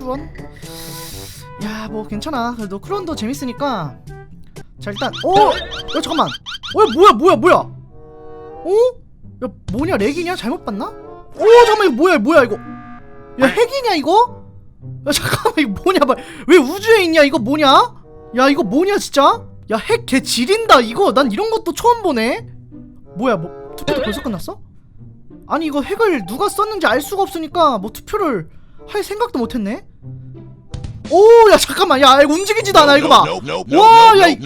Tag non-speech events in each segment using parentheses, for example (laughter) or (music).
크루원 야뭐 괜찮아 그래도 크루원도 재밌으니까 자 일단 어? 야 잠깐만 어 야, 뭐야 뭐야 뭐야 어? 야 뭐냐 렉이냐 잘못 봤나? 어 잠깐만 이거 뭐야 뭐야 이거 야 핵이냐 이거? 야 (laughs) 잠깐만 이거 뭐냐 봐. 왜 우주에 있냐 이거 뭐냐? 야 이거 뭐냐 진짜? 야 핵 개 지린다 이거 난 이런 것도 처음 보네 뭐야 뭐 투표도 벌써 끝났어? 아니 이거 핵을 누가 썼는지 알 수가 없으니까 뭐 투표를 할 생각도 못했네 오 야 잠깐만. 야 이거 움직이지도 않아 이거 봐. 와, 야, 이-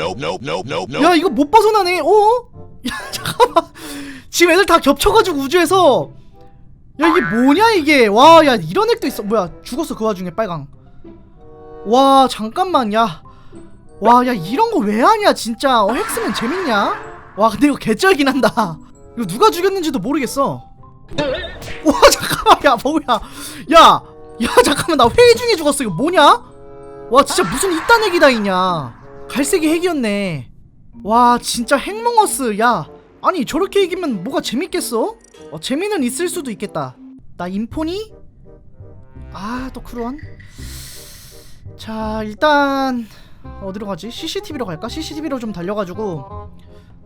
야 이거 못 벗어나네. 어? (laughs) 야 잠깐만. 지금 애들 다 겹쳐가지고 우주에서. 야 이게 뭐냐 이게. 와 야 이런 액도 있어. 뭐야 죽었어 그 와중에 빨강. 와 잠깐만 야 와 야 이런 거 왜 하냐 진짜. 어, 핵 쓰면 재밌냐? 와 근데 이거 개쩔긴 한다. 이거 누가 죽였는지도 모르겠어. 와 (laughs) 잠깐만 야 뭐야. 야 야 잠깐만. 나 회의 중에 죽었어. 이거 뭐냐 와 진짜 무슨 이딴 핵이 다 있냐 갈색이 핵이었네 와 진짜 핵몽어스 야 아니 저렇게 이기면 뭐가 재밌겠어? 어, 재미는 있을 수도 있겠다 나 인포니? 아또 크루원 자 일단 어디로 가지? CCTV로 갈까? CCTV로 좀 달려가지고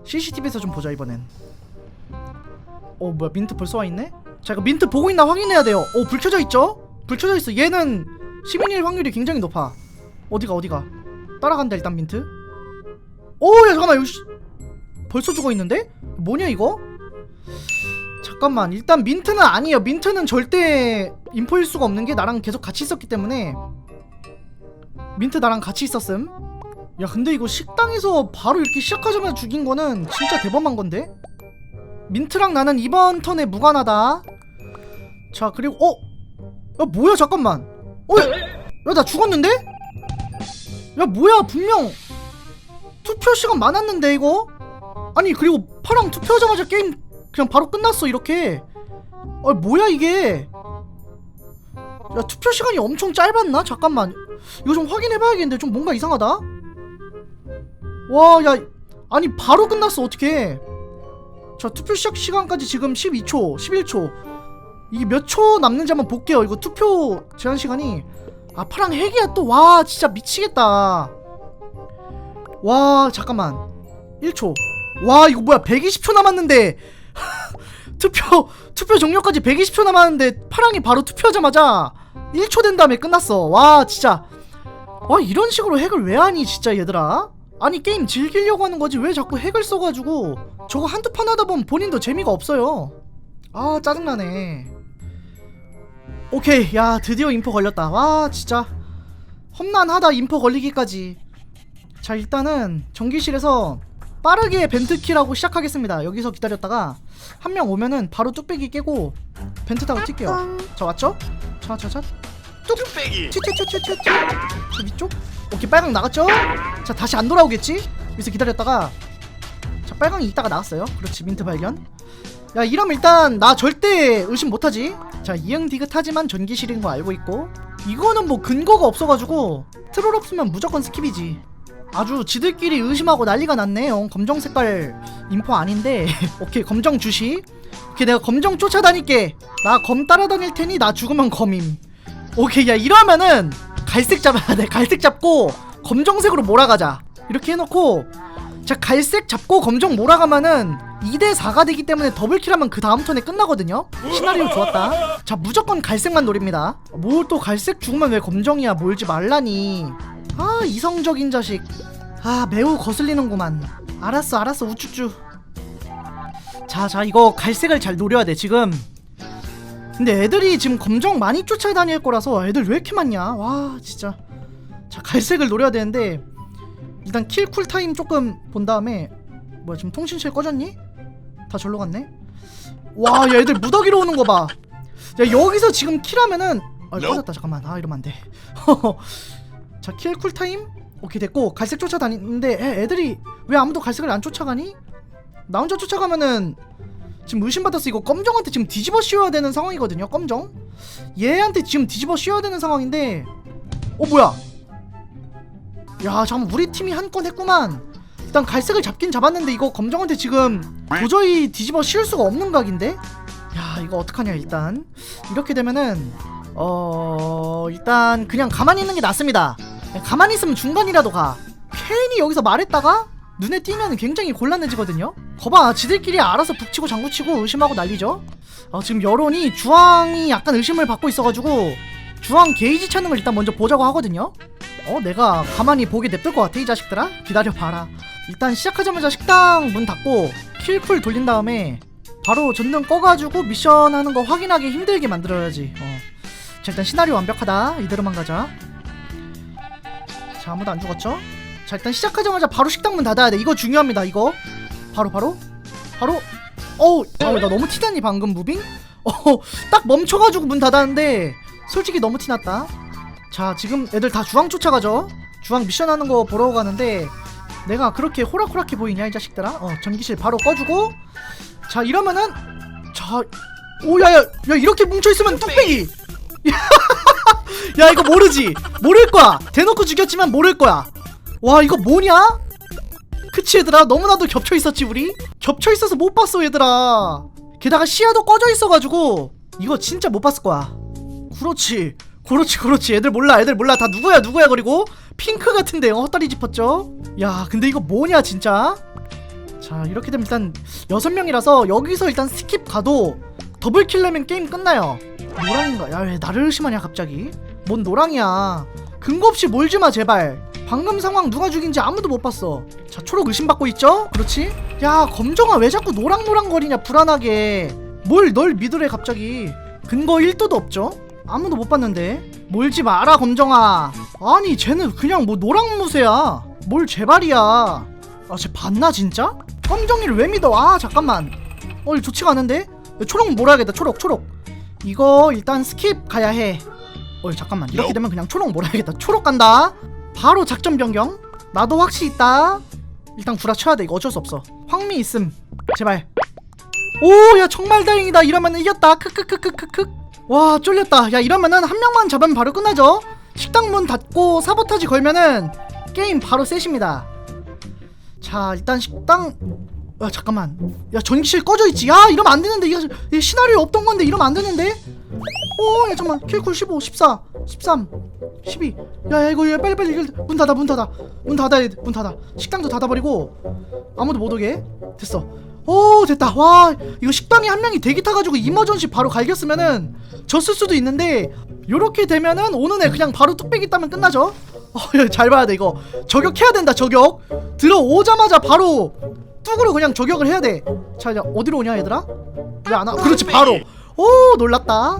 CCTV에서 좀 보자 이번엔 어 뭐야 민트 벌써 와있네? 자 이거 민트 보고 있나 확인해야 돼요 어불 켜져 있죠? 불 켜져 있어 얘는 시민일 확률이 굉장히 높아 어디가 어디가 따라간다 일단 민트 오야 잠깐만 씨- 벌써 죽어 있는데? 뭐냐 이거? 잠깐만 일단 민트는 아니에요 민트는 절대 인포일 수가 없는 게 나랑 계속 같이 있었기 때문에 민트 나랑 같이 있었음 야 근데 이거 식당에서 바로 이렇게 시작하자마자 죽인 거는 진짜 대범한 건데? 민트랑 나는 이번 턴에 무관하다 자 그리고 어? 야 뭐야 잠깐만 어? 야나 죽었는데? 야 뭐야 분명 투표 시간 많았는데 이거? 아니 그리고 파랑 투표하자마자 게임 그냥 바로 끝났어 이렇게. 아 뭐야 이게? 야 투표 시간이 엄청 짧았나? 잠깐만. 이거 좀 확인해봐야겠는데 좀 뭔가 이상하다? 와 야 아니 바로 끝났어 어떻게 자 투표 시작 시간까지 지금 12초 11초. 이게 몇 초 남는지 한번 볼게요 이거 투표 제한 시간이 아 파랑 핵이야 또. 와 진짜 미치겠다. 와 잠깐만. 1초. 와 이거 뭐야? 120초 남았는데. (laughs) 투표 투표 종료까지 120초 남았는데 파랑이 바로 투표하자마자 1초 된 다음에 끝났어. 와 진짜. 와 이런 식으로 핵을 왜 하니 진짜 얘들아? 아니 게임 즐기려고 하는 거지. 왜 자꾸 핵을 써가지고. 저거 한두 판 하다 보면 본인도 재미가 없어요. 아 짜증나네 오케이 야 드디어 인포 걸렸다. 와 진짜. 험난하다 인포 걸리기까지. 자 일단은 전기실에서 빠르게 벤트키라고 시작하겠습니다. 여기서 기다렸다가 한 명 오면은 바로 뚝배기 깨고 벤트 타고 튈게요. 자 왔죠? 자자자. 뚝배기! 튀튀튀튀튀 저 위쪽. 오케이 빨강 나갔죠? 자 다시 안 돌아오겠지? 여기서 기다렸다가 자 빨강이 이따가 나왔어요. 그렇지 민트 발견 야 이러면 일단 나 절대 의심 못하지. 자 이응 디귿하지만 전기실인 거 알고 있고. 이거는 뭐 근거가 없어가지고 트롤 없으면 무조건 스킵이지. 아주 지들끼리 의심하고 난리가 났네. 요 검정 색깔 인포 아닌데. (laughs) 오케이 검정 주시. 오케이 내가 검정 쫓아다닐게. 나 검 따라다닐 테니 나 죽으면 검임. 오케이 야 이러면은 갈색 잡아야 돼 (laughs) 갈색 잡고 검정색으로 몰아가자. 이렇게 해놓고 자 갈색 잡고 검정 몰아가면은 2대 4가 되기 때문에 더블킬하면 그 다음 턴에 끝나거든요? 시나리오 좋았다. 자 무조건 갈색만 노립니다. 뭘 또 갈색 죽으면 왜 검정이야? 몰지 말라니. 아 이성적인 자식. 아 매우 거슬리는구만. 알았어 알았어 우쭈쭈. 자자 이거 갈색을 잘 노려야 돼 지금. 근데 애들이 지금 검정 많이 쫓아다닐 거라서 애들 왜 이렇게 많냐? 와 진짜. 자 갈색을 노려야 되는데 일단 킬 쿨타임 조금 본 다음에 뭐야 지금 통신실 꺼졌니? 다 절로 갔네? 와 야, 애들 무더기로 오는 거봐 야 여기서 지금 킬하면은 아 꺼졌다. 잠깐만. 아 이러면 안돼. (laughs) 자킬 쿨타임? 오케이 됐고. 갈색 쫓아다니는데 애, 애들이 왜 아무도 갈색을 안 쫓아가니? 나 혼자 쫓아가면은 지금 의심받았어 이거 검정한테 지금 뒤집어 씌워야 되는 상황이거든요 검정? 얘한테 지금 뒤집어 씌워야 되는 상황인데 어 뭐야? 야 잠깐 우리 팀이 한 건 했구만 일단 갈색을 잡긴 잡았는데 이거 검정한테 지금 도저히 뒤집어 씌울 수가 없는 각인데? 야 이거 어떡하냐 일단. 이렇게 되면은 어 일단 그냥 가만히 있는 게 낫습니다. 가만히 있으면 중간이라도 가. 괜히 여기서 말했다가 눈에 띄면 굉장히 곤란해지거든요? 거봐 지들끼리 알아서 북치고 장구치고 의심하고 난리죠? 어, 지금 여론이 주황이 약간 의심을 받고 있어가지고 주황 게이지 찾는 걸 일단 먼저 보자고 하거든요? 어 내가 가만히 보게 냅둘 것 같아 이 자식들아? 기다려봐라 일단 시작하자마자 식당 문 닫고 킬풀 돌린 다음에 바로 전등 꺼가지고 미션 하는 거 확인하기 힘들게 만들어야지. 어. 자 일단 시나리오 완벽하다. 이대로만 가자. 자 아무도 안 죽었죠? 자 일단 시작하자마자 바로 식당 문 닫아야 돼. 이거 중요합니다 이거. 바로 바로. 바로. 어우 아, 나 너무 티나니 방금 무빙? (laughs) 어딱 멈춰가지고 문 닫았는데 솔직히 너무 티났다. 자 지금 애들 다 주황 쫓아가죠? 주황 미션 하는 거 보러 가는데 내가 그렇게 호락호락해 보이냐 이 자식들아? 어 전기실 바로 꺼주고. 자 이러면은 자 오야야 야 이렇게 뭉쳐있으면 뚝배기! (laughs) 야 이거 모르지? 모를 거야. 대놓고 죽였지만 모를 거야. 와 이거 뭐냐? 그치 얘들아? 너무나도 겹쳐 있었지 우리? 겹쳐 있어서 못 봤어 얘들아. 게다가 시야도 꺼져 있어가지고 이거 진짜 못 봤을 거야. 그렇지. 그렇지 그렇지. 애들 몰라 애들 몰라. 다 누구야 누구야 그리고 핑크 같은데 어, 헛다리 짚었죠? 야 근데 이거 뭐냐 진짜? 자 이렇게 되면 일단 여섯 명이라서 여기서 일단 스킵 가도 더블킬 내면 게임 끝나요. 노랑인가? 야 왜 나를 의심하냐 갑자기? 뭔 노랑이야? 근거 없이 몰지마 제발. 방금 상황 누가 죽인지 아무도 못 봤어. 자 초록 의심받고 있죠? 그렇지? 야 검정아 왜 자꾸 노랑노랑거리냐 불안하게. 뭘 널 믿으래 갑자기? 근거 1도도 없죠? 아무도 못 봤는데? 몰지 마라 검정아 아니 쟤는 그냥 뭐 노랑무새야. 뭘 제발이야. 아쟤 봤나 진짜? 검정이를 왜 믿어? 아 잠깐만. 어 이거 좋지가 않은데 초록 몰아야겠다 초록 초록. 이거 일단 스킵 가야 해. 어 잠깐만. 이렇게 되면 그냥 초록 몰아야겠다. 초록 간다. 바로 작전 변경. 나도 확실히 있다. 일단 구라쳐야 돼. 이거 어쩔 수 없어. 황미 있음. 제발. 오 야 정말 다행이다. 이러면 이겼다. 크크크크크크. 와 쫄렸다. 야 이러면은 한 명만 잡으면 바로 끝나죠 식당 문 닫고 사보타지 걸면은 게임 바로 셋입니다. 자 일단 식당 야 잠깐만. 야 전기실 꺼져 있지? 야 이러면 안 되는데. 이거 이 시나리오 없던 건데 이러면 안 되는데? 오야 잠깐만. 킬쿨 15 14 13 12 야, 야 이거 야, 빨리 빨리 이거 문 닫아 문 닫아. 문 닫아야 돼문 닫아. 식당도 닫아버리고 아무도 못 오게. 됐어. 오 됐다. 와 이거 식당에 한 명이 대기 타가지고 이머전시 바로 갈겼으면은 졌을 수도 있는데 요렇게 되면은 오는 애 그냥 바로 뚝배기 따면 끝나죠? 어, 야, 잘 봐야 돼 이거. 저격해야 된다 저격. 들어오자마자 바로 뚝으로 그냥 저격을 해야 돼자 이제 어디로 오냐 얘들아? 왜 안 와? 그렇지 바로. 오 놀랐다